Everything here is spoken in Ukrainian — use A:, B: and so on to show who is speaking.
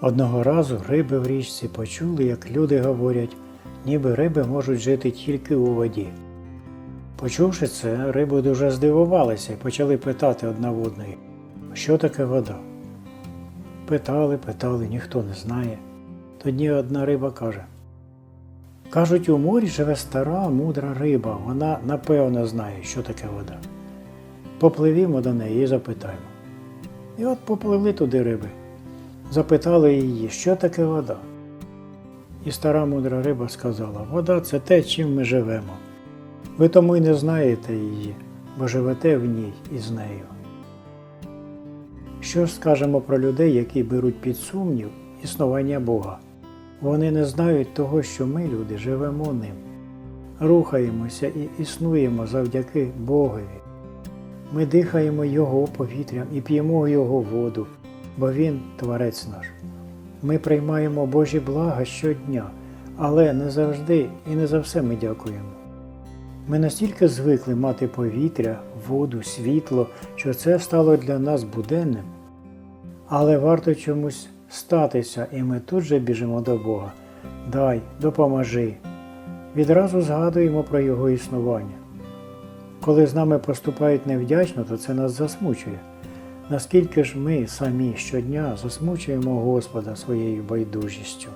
A: Одного разу риби в річці почули, як люди говорять, ніби риби можуть жити тільки у воді. Почувши це, риби дуже здивувалися і почали питати одна в одної, що таке вода. Питали, питали, ніхто не знає. Тоді одна риба каже: Кажуть, у морі живе стара, мудра риба, вона напевно знає, що таке вода. Попливімо до неї і запитаємо. І от попливли туди риби. Запитали її, що таке вода. І стара мудра риба сказала: вода це те, чим ми живемо. Ви тому й не знаєте її, бо живете в ній і з нею. Що ж скажемо про людей, які беруть під сумнів існування Бога? Вони не знають того, що ми, люди, живемо ним, рухаємося і існуємо завдяки Богові. Ми дихаємо Його повітрям і п'ємо Його воду, бо Він Творець наш. Ми приймаємо Божі блага щодня, але не завжди і не за все ми дякуємо. Ми настільки звикли мати повітря, воду, світло, що це стало для нас буденним. Але варто чомусь статися, і ми тут же біжимо до Бога. Дай, допоможи. Відразу згадуємо про Його існування. Коли з нами поступають невдячно, то це нас засмучує. Наскільки ж ми самі щодня засмучуємо Господа своєю байдужістю.